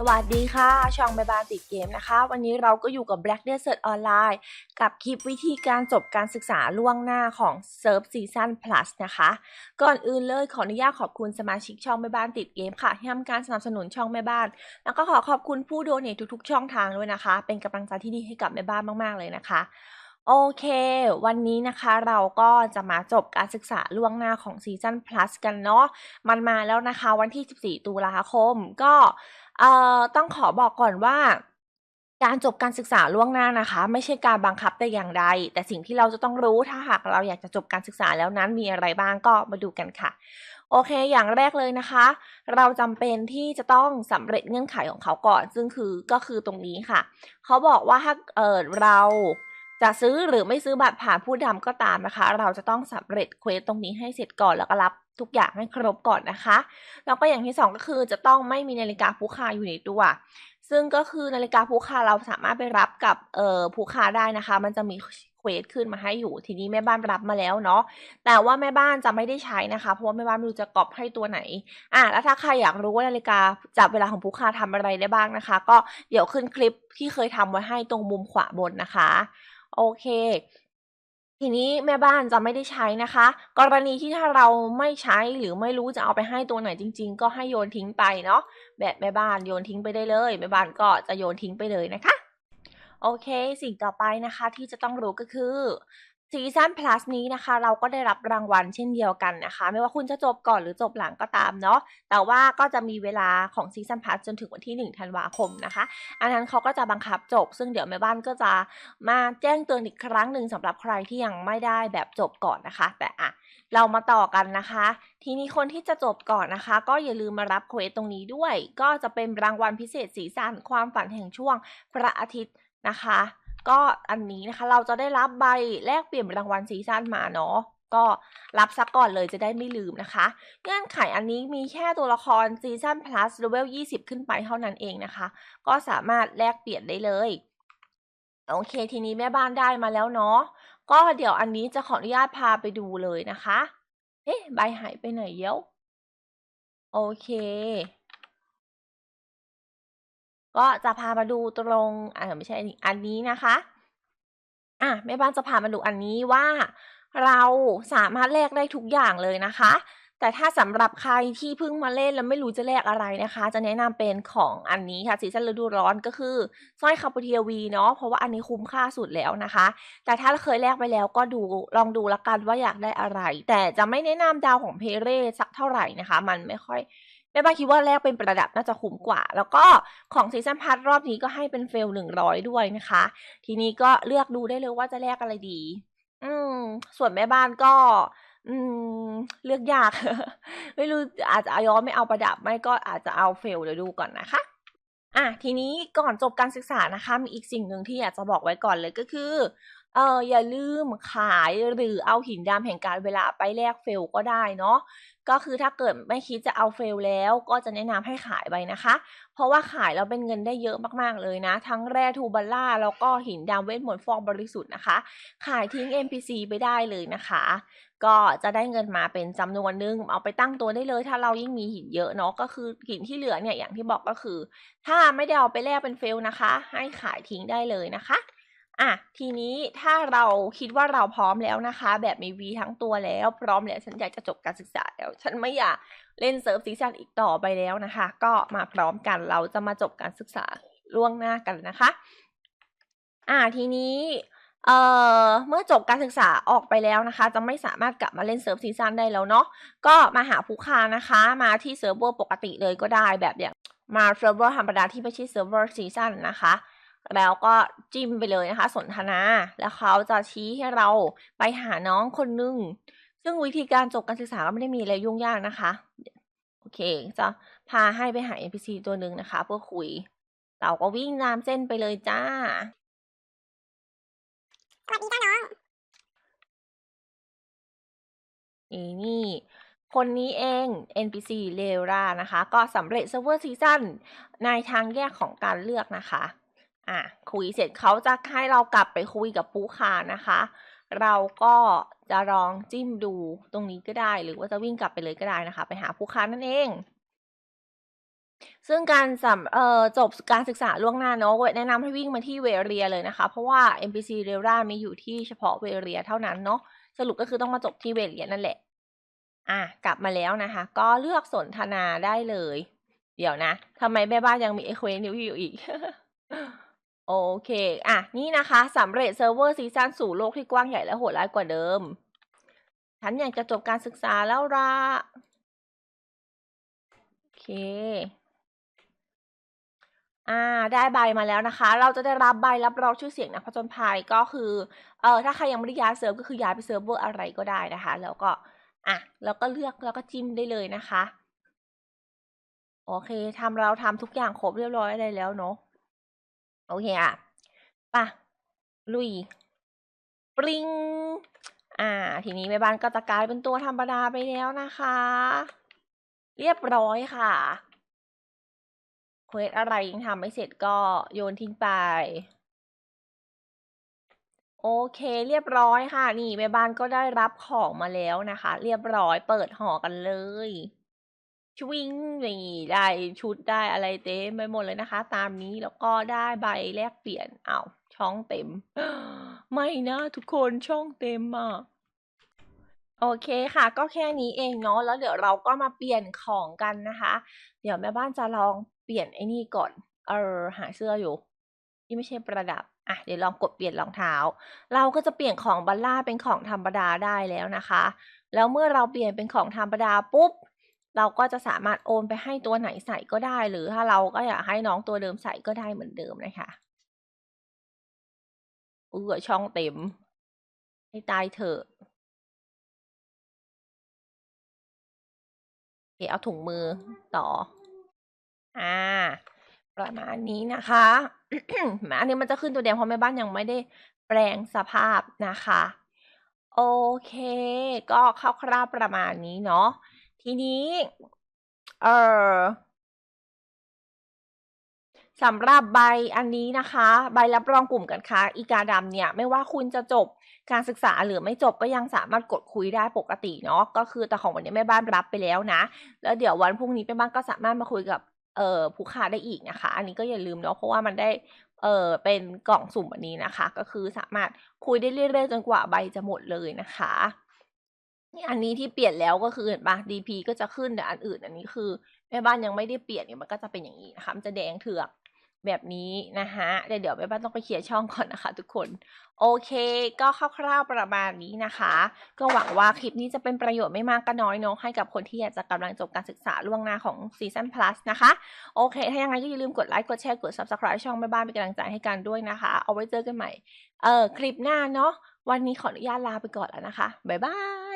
สวัสดีค่ะ ช่องใบบานติดเกมนะคะ วันนี้เราก็อยู่กับ Black Desert Online กับคลิปวิธีการจบการศึกษาล่วงหน้าของ Surf Season Plus นะคะ ก่อนอื่นเลยขออนุญาตขอบคุณสมาชิกช่องแม่บ้านติดเกมค่ะที่ทำการสนับสนุนช่องแม่บ้าน แล้วก็ขอขอบคุณผู้โดเนททุกๆ ช่องทางด้วยนะคะ เป็นกำลังใจที่ดีให้กับแม่บ้านมากๆเลยนะคะ โอเค วันนี้นะคะเราก็จะมาจบการศึกษาล่วงหน้าของซีซัน plus กันเนาะ มันมาแล้วนะคะวันที่ 14 ตุลาคม ก็เอ่อต้องขอบอกก่อนว่าการจบการศึกษาล่วงหน้านะคะ ไม่ใช่การบังคับแต่อย่างใด แต่สิ่งที่เราจะต้องรู้ถ้าหากเราอยากจะจบการศึกษาแล้วนั้นมีอะไรบ้างก็มาดูกันค่ะ โอเค อย่างแรกเลยนะคะ เราจำเป็นที่จะต้องสำเร็จเงื่อนไขของเขาก่อน ซึ่งคือก็คือตรงนี้ค่ะ เขาบอกว่าถ้าเออเรา จะซื้อหรือไม่ซื้อบัตรผ่านผู้ดำก็ตามนะคะ เราจะต้องสำเร็จเควสตรงนี้ให้เสร็จก่อนแล้วก็รับทุกอย่างให้ครบก่อนนะคะ แล้วก็อย่างที่สองก็คือจะต้องไม่มีนาฬิกาผู้ค้าอยู่ในตัว ซึ่งก็คือนาฬิกาผู้ค้าเราสามารถไปรับกับเอ่อผู้ค้าได้นะคะ มันจะมีเควสขึ้นมาให้อยู่ ทีนี้แม่บ้านรับมาแล้วเนาะ แต่ว่าแม่บ้านจะไม่ได้ใช้นะคะ เพราะว่าแม่บ้านไม่รู้จะกรอบให้ตัวไหน อะ แล้วถ้าใครอยากรู้ว่านาฬิกาจับเวลาของผู้ค้าทำอะไรได้บ้างนะคะ ก็เดี๋ยวขึ้นคลิปที่เคยทำไว้ให้ตรงมุมขวาบนนะคะ โอเค ทีนี้แม่บ้านจะไม่ได้ใช้นะคะ กรณีที่ถ้าเราไม่ใช้หรือไม่รู้จะเอาไปให้ตัวไหนจริง ๆ ก็ให้โยนทิ้งไปเนาะแบบแม่บ้านโยนทิ้งไปได้เลยแม่บ้านก็จะโยนทิ้งไปเลยนะคะโอเค สิ่งต่อไปนะคะที่จะต้องรู้ก็คือ ซีซั n plus นี้นะคะ เราก็ได้รับรางวัลเช่นเดียวกันนะคะ ไม่ว่าคุณจะจบก่อนหรือจบหลังก็ตามเนาะแต่ว่าก็จะมีเวลาของซีซั n plus จนถึงวันที่ 1 ธันวาคมนะคะ อันนั้นเขาก็จะบังคับจบ ซึ่งเดี๋ยวแม่บ้านก็จะมาแจ้งเตือนอีกครั้งหนึ่งสำหรับใครที่ยังไม่ได้แบบจบก่อนนะคะ แต่อะเรามาต่อกันนะคะ ทีนี้คนที่จะจบก่อนนะคะ ก็อย่าลืมมารับเควสตรงนี้ด้วย ก็จะเป็นรางวัลพิเศษสีสันความฝันแห่งช่วงพระอาทิตย์นะคะ ก็อันนี้นะคะเราจะได้รับใบแลกเปลี่ยนรางวัลซีซั่นมาเนาะก็รับซักก่อนเลยจะได้ไม่ลืมนะคะ เงื่อนไขอันนี้มีแค่ตัวละครซีซั่น plus level 20 ขึ้นไปเท่านั้นเองนะคะ ก็สามารถแลกเปลี่ยนได้เลย โอเค ทีนี้แม่บ้านได้มาแล้วเนาะก็เดี๋ยวอันนี้จะขออนุญาตพาไปดูเลยนะคะ เอ๊ะ ใบหายไปไหนเย้วโอเค ก็จะพามาดูตรงอ่าไม่ใช่อันนี้นะคะอะแม่บ้านจะพามาดูอันนี้ว่า เราสามารถแลกได้ทุกอย่างเลยนะคะ แต่ถ้าสำหรับใครที่เพิ่งมาเล่นแล้วไม่รู้จะแลกอะไรนะคะ จะแนะนำเป็นของอันนี้ค่ะซีซันฤดูร้อนก็คือสร้อยคาปูเทียวีเนาะเพราะว่าอันนี้คุ้มค่าสุดแล้วนะคะ แต่ถ้าเคยแลกไปแล้วก็ดูลองดูละกันว่าอยากได้อะไร แต่จะไม่แนะนำดาวของเพเร่สักเท่าไหร่นะคะ มันไม่ค่อย แม่บ้านคิดว่าแลกเป็นประดับน่าจะคุ้มกว่า แล้วก็ของซีซันพัทรอบนี้ก็ให้เป็นเฟลหนึ่งร้อยด้วยนะคะ ทีนี้ก็เลือกดูได้เลยว่าจะแลกอะไรดี อืม ส่วนแม่บ้านก็ อืม เลือกยาก ไม่รู้อาจจะย้อนไม่เอาประดับไม่ก็อาจจะเอาเฟลเดี๋ยวดูก่อนนะคะอะทีนี้ก่อนจบการศึกษานะคะ มีอีกสิ่งหนึ่งที่อยากจะบอกไว้ก่อนเลยก็คือ เอออย่าลืมขายหรือเอาหินดำแห่งการเวลาไปแลกเฟลก็ได้เนาะก็คือถ้าเกิดไม่คิดจะเอาเฟลแล้วก็จะแนะนำให้ขายไปนะคะ เพราะว่าขายแล้วเป็นเงินได้เยอะมากๆเลยนะ ทั้งแร่ทูบัลล่าแล้วก็หินดำเวทมนต์ฟองบริสุทธิ์นะคะ ขายทิ้ง NPC ไปได้เลยนะคะ ก็จะได้เงินมาเป็นจำนวนนึง เอาไปตั้งตัวได้เลย ถ้าเรายิ่งมีหินเยอะเนาะก็คือหินที่เหลือเนี่ยอย่างที่บอกก็คือ ถ้าไม่ได้เอาไปแลกเป็นเฟลนะคะ ให้ขายทิ้งได้เลยนะคะ อะทีนี้ถ้าเราคิดว่าเราพร้อมแล้วนะคะ แบบมีวีทั้งตัวแล้ว พร้อมแล้วฉันอยากจะจบการศึกษาแล้ว ฉันไม่อยากเล่นเซิร์ฟซีซั่นอีกต่อไปแล้วนะคะ ก็มาพร้อมกันเราจะมาจบการศึกษาล่วงหน้ากันนะคะ อ่าทีนี้เอ่อเมื่อจบการศึกษาออกไปแล้วนะคะ จะไม่สามารถกลับมาเล่นเซิร์ฟซีซั่นได้แล้วเนาะก็มาหาผู้ค้านะคะ มาที่เซิร์ฟเวอร์ปกติเลยก็ได้แบบอย่างมาเซิร์ฟเวอร์ธรรมดาที่ไม่ใช่เซิร์ฟเวอร์ซีซั่นนะคะ แล้วก็จิ้มไปเลยนะคะ สนทนา แล้วเขาจะชี้ให้เราไปหาน้องคนหนึ่งซึ่งวิธีการจบการศึกษาก็ไม่ได้มีอะไรยุ่งยากนะคะ โอเค จะพาให้ไปหา NPC ตัวหนึ่งนะคะ เพื่อคุย เราก็วิ่งตามเส้นไปเลยจ้าสวัสดีจ้าน้องนี่นี่คนนี้เอง NPC เลรานะคะ ก็สำเร็จเซิร์ฟเวอร์ซีซั่นในทางแยกของการเลือกนะคะ อะคุยเสร็จเขาจะให้เรากลับไปคุยกับผู้ค้านะคะ เราก็จะลองจิ้มดูตรงนี้ก็ได้ หรือว่าจะวิ่งกลับไปเลยก็ได้นะคะ ไปหาผู้ค้านั่นเอง ซึ่งการสำเอ่อจบการศึกษาล่วงหน้าเนาะแนะนำให้วิ่งมาที่เวเรียเลยนะคะ เพราะว่า MPC เรรามีอยู่ที่เฉพาะเวเรียเท่านั้นเนาะสรุปก็คือต้องมาจบที่เวเรียนั่นแหละอะกลับมาแล้วนะคะ ก็เลือกสนทนาได้เลย เดี๋ยวนะทำไมแม่บ้านยังมีเอเควนิวอยู่อีก โอเค อะ นี่นะคะสำเร็จเซิร์ฟเวอร์ซีซั่นสู่โลกที่กว้างใหญ่และโหดร้ายกว่าเดิม ฉันอยากจะจบการศึกษาแล้วละโอเค อ่า ได้ใบมาแล้วนะคะ เราจะได้รับใบรับรองชื่อเสียงนักผจญภัยก็คือ เออถ้าใครยังไม่ได้ย้ายเซิร์ฟก็คือย้ายไปเซิร์ฟเวอร์อะไรก็ได้นะคะ แล้วก็ อะ แล้วก็เลือกแล้วก็จิ้มได้เลยนะคะ โอเคทำเราทำทุกอย่างครบเรียบร้อยได้แล้วเนาะ โอเคอะป่ะลุย ปริงอ่า ทีนี้แม่บ้านก็จะกลายเป็นตัวธรรมดาไปแล้วนะคะ เรียบร้อยค่ะเควสอะไรยังทำไม่เสร็จก็โยนทิ้งไป โอเค เรียบร้อยค่ะ นี่แม่บ้านก็ได้รับของมาแล้วนะคะ เรียบร้อยเปิดห่อกันเลย ชวิงนี่ได้ชุดได้อะไรเต็มไปหมดเลยนะคะ ตามนี้แล้วก็ได้ใบแลกเปลี่ยนอ้าวช่องเต็ม ไม่นะทุกคนช่องเต็มอะโอเคค่ะ ก็แค่นี้เองเนาะแล้วเดี๋ยวเราก็มาเปลี่ยนของกันนะคะ เดี๋ยวแม่บ้านจะลองเปลี่ยนไอ้นี่ก่อน เออหาเสื้ออยู่ที่ไม่ใช่ประดับอะเดี๋ยวลองกดเปลี่ยนรองเท้า เราก็จะเปลี่ยนของบัลล่าเป็นของธรรมดาได้แล้วนะคะ แล้วเมื่อเราเปลี่ยนเป็นของธรรมดาปุ๊บ เราก็จะสามารถโอนไปให้ตัวไหนใส่ก็ได้ หรือถ้าเราก็อยากให้น้องตัวเดิมใส่ก็ได้เหมือนเดิมนะคะเออช่องเต็ม ให้ตายเถอะโอเคเอาถุงมือต่อ อ่า ประมาณนี้นะคะอันนี้มันจะขึ้นตัวแดงเพราะแม่บ้านยังไม่ได้แปลงสภาพนะคะ โอเค ก็คร่าวๆประมาณนี้เนาะ ทีนี้ เออสำหรับใบอันนี้นะคะ ใบรับรองกลุ่มกันค้าอีกาดำเนี่ย ไม่ว่าคุณจะจบการศึกษาหรือไม่จบก็ยังสามารถกดคุยได้ปกติเนาะก็คือแต่ของวันนี้แม่บ้านรับไปแล้วนะ แล้วเดี๋ยววันพรุ่งนี้แม่บ้านก็สามารถมาคุยกับเอ่อผู้ค้าได้อีกนะคะ อันนี้ก็อย่าลืมเนาะเพราะว่ามันได้เออเป็นกล่องสุ่มอันนี้นะคะ ก็คือสามารถคุยได้เรื่อยๆจนกว่าใบจะหมดเลยนะคะ อันนี้ที่เปลี่ยนแล้วก็คือเห็นปะ DP ก็จะขึ้นแต่อันอื่นอันนี้คือแม่บ้านยังไม่ได้เปลี่ยนเนี่ยมันก็จะเป็นอย่างนี้นะคะมันจะแดงเถือกแบบนี้นะคะเดี๋ยวเดี๋ยวแม่บ้านต้องไปเคลียร์ช่องก่อนนะคะ ทุกคนโอเค ก็คร่าวๆประมาณนี้นะคะ ก็หวังว่าคลิปนี้จะเป็นประโยชน์ไม่มากก็น้อยเนาะให้กับคนที่อยากจะกำลังจบการศึกษาล่วงหน้าของซีซั o น Plus นะคะ โอเค ถ้ายังไงก็อย่าลืมกดไลค์กดแชร์กด Subscribe ช่องแม่บ้านเป็นกำลังใจให้กันด้วยนะคะ เอาไว้เจอกันใหม่เออคลิปหน้าเนาะวันนี้ขออนุญาตลาไปก่อนแล้วนะคะบ๊ายบาย